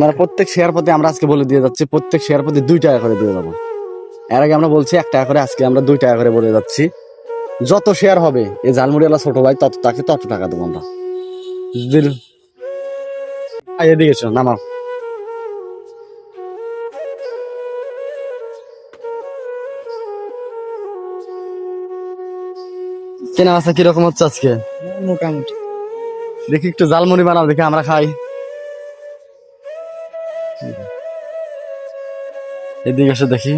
মানে প্রত্যেক শেয়ার প্রতি আমরা আজকে বলে দিয়ে যাচ্ছি প্রত্যেক শেয়ার প্রতি দুই টাকা করে দিয়ে যাব এর আগে আমরা বলছি এক টাকা করে আজকে আমরা দুই টাকা করে বলে যাচ্ছি। যত শেয়ার হবে এই ঝালমুড়িওয়ালা ছোট ভাই তত তাকে তত টাকা দেবো আমরা। এদিকে নামাও। কেনা আছে কীরকম হচ্ছে আজকে? মোটামুটি। দেখি একটু জালমুড়ি বানাও দেখি আমরা খাই। এদিকে এসে দেখি।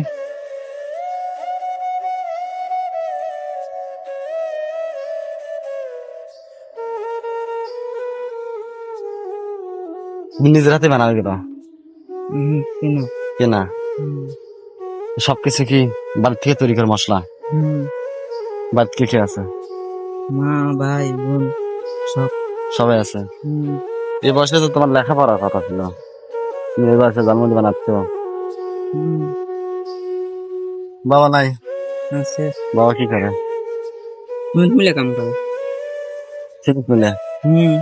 নিজের হাতে বানাবে কেন? কোনো? সবকিছু কি বাড়ি থেকে তৈরি করে মশলা? হুম, বাড়িতে কে কে আছে? মা ভাই বোন সব। সবাই আছে? এই বয়সে তো তোমার লেখাপড়ার কথা ছিল। জালমুড়ি বানাচ্ছ। বাবা নাই। বাবা কি করে? মিলে কাম করে। ঠিক মিলে হুম।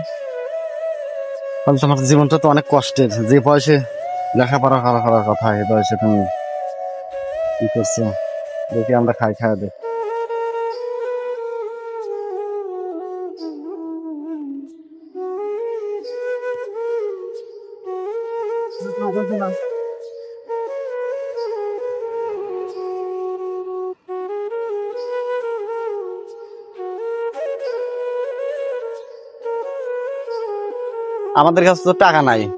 তাহলে তোমার জীবনটা তো অনেক কষ্টের। যে বয়সে লেখাপড়া করা করার কথা এই বয়সে তুমি কি করছ? দেখি আমরা খাই খাই দে আমাদের কাছে তো টাকা নাই।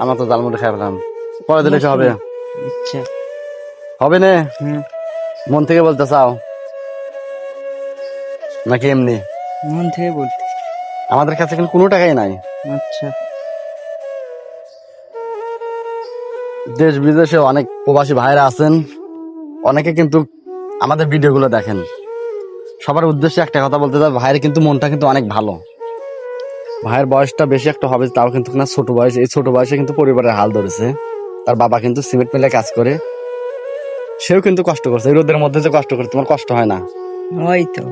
আমরা তো জালমুড়ি খাই পেলাম পরে দিলে কি হবে? আচ্ছা। হবে না? মন থেকে বলতে চাও? নাকি এমনি? মন থেকে বলতে। আমাদের কাছে কিন্তু কোনো টাকাই নাই। আচ্ছা। দেশ বিদেশে অনেক প্রবাসী ভাইরা আছেন। অনেকে কিন্তু আমাদের ভিডিওগুলো দেখেন। সবার উদ্দেশ্যে একটা কথা বলতে চাই ভাইয়ের কিন্তু মনটা কিন্তু অনেক ভালো। ভাইয়ের বয়সটা বেশি একটা হবে তাও কিন্তু না ছোট বয়স। এই ছোট বয়সে কিন্তু পরিবারের হাল ধরেছে। তার বাবা কিন্তু সিমেন্ট মিলে কাজ করে। সেও কিন্তু কষ্ট করছে। এই রোদের মধ্যে যে কষ্ট করে তোমার কষ্ট হয় না। ওই তো।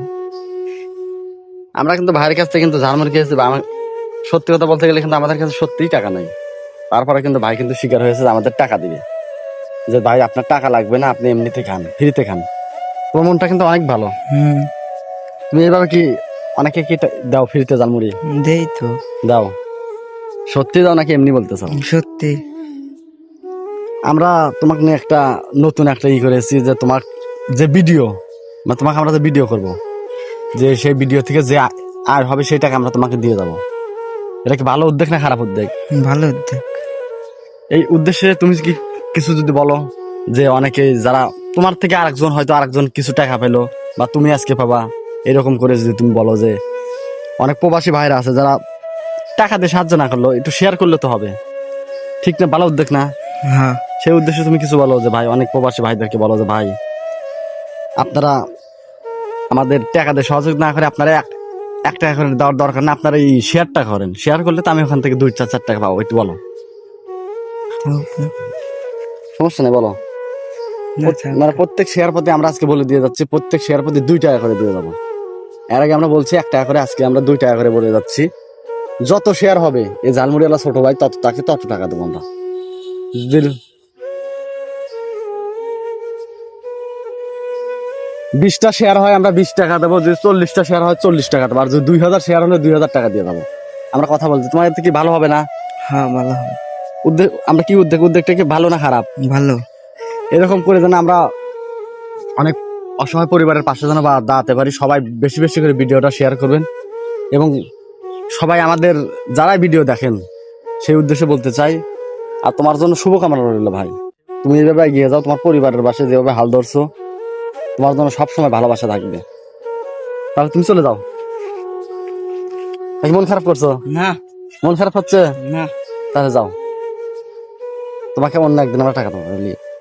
আমরা কিন্তু ভাইয়ের কাছ থেকে কিন্তু ঝালমুড়ি খেয়েছি সত্যি কথা বলতে গেলে কিন্তু আমাদের কাছে সত্যিই টাকা নাই। তারপরে কিন্তু ভাই কিন্তু স্বীকার হয়েছে যে আমাদের টাকা দিবে। যে ভাই আপনার টাকা লাগবে না আপনি এমনিতে খান ফ্রিতে খান। তোমার মনটা কিন্তু অনেক ভালো। তুমি এইভাবে কি অনেকে কি দাও ফ্রিতে ঝালমুড়ি? দেই তো। দাও। সত্যি দাও নাকি এমনি বলতেছ? সত্যি। আমরা তোমাকে নিয়ে একটা নতুন একটা ই করেছি যে তোমার যে ভিডিও বা তোমাকে আমরা যে ভিডিও করব যে সেই ভিডিও থেকে যে আর হবে সেই টাকা আমরা তোমাকে দিয়ে যাব। এটা কি ভালো উদ্যোগ না খারাপ উদ্যোগ? ভালো উদ্যোগ। এই উদ্দেশ্যে তুমি কি কিছু যদি বলো যে অনেকে যারা তোমার থেকে আরেকজন হয়তো আরেকজন কিছু টাকা পেল বা তুমি আজকে পাবা এরকম করে যদি তুমি বলো যে অনেক প্রবাসী ভাইরা আছে যারা টাকা দিয়ে সাহায্য না করল একটু শেয়ার করলে তো হবে। ঠিক না? ভালো উদ্যোগ না? হ্যাঁ। সেই উদ্দেশ্যে তুমি কিছু বলো যে ভাই অনেক প্রবাসী ভাইদেরকে বলো যে ভাই আপনারা আমাদের টাকা দিয়ে সহযোগ না করে আপনারা এক টাকা করে দেওয়ার দরকার না আপনারা এই শেয়ারটা করেন। শেয়ার করলে তো আমি ওখান থেকে দুই চার চার টাকা পাবো একটু বলো। সমস্যা নেই বলো। মানে প্রত্যেক শেয়ার প্রতি আমরা আজকে বলে দিয়ে যাচ্ছি প্রত্যেক শেয়ার প্রতি দুই টাকা করে দিয়ে যাব এর আগে আমরা বলছি এক টাকা করে আজকে আমরা দুই টাকা করে বলে যাচ্ছি। যত শেয়ার হবে এই ঝালমুড়িওয়ালা ছোট ভাই তত তাকে তত টাকা দেবো আমরা। বিশটা শেয়ার হয় আমরা বিশ টাকা দেবো যদি চল্লিশটা শেয়ার হয় চল্লিশ টাকা দেবো। আর যদি দুই হাজার শেয়ার হলে দুই হাজার টাকা দিয়ে দেবো। আমরা কথা বলছি তোমার এতে কি ভালো হবে না? হ্যাঁ ভালো হবে। উদ্যোগ আমরা কি উদ্যোগ উদ্যোগটা কি ভালো না খারাপ? ভালো। এরকম করে যেন আমরা অনেক অসহায় পরিবারের পাশে যেন বা দাঁড়াতে পারি সবাই বেশি বেশি করে ভিডিওটা শেয়ার করবেন। এবং সবাই আমাদের যারাই ভিডিও দেখেন সেই উদ্দেশ্যে বলতে চাই আর তোমার জন্য শুভকামনা রইল ভাই। তুমি এইভাবে এগিয়ে যাও তোমার পরিবারের পাশে যেভাবে হাল ধরছো তোমার জন্য সবসময় ভালোবাসা থাকবে। তাহলে তুমি চলে যাও। মন খারাপ করছ? না। মন খারাপ হচ্ছে? না। তাহলে যাও। তোমাকে অন্য একদিন আমরা টাকা দেবো?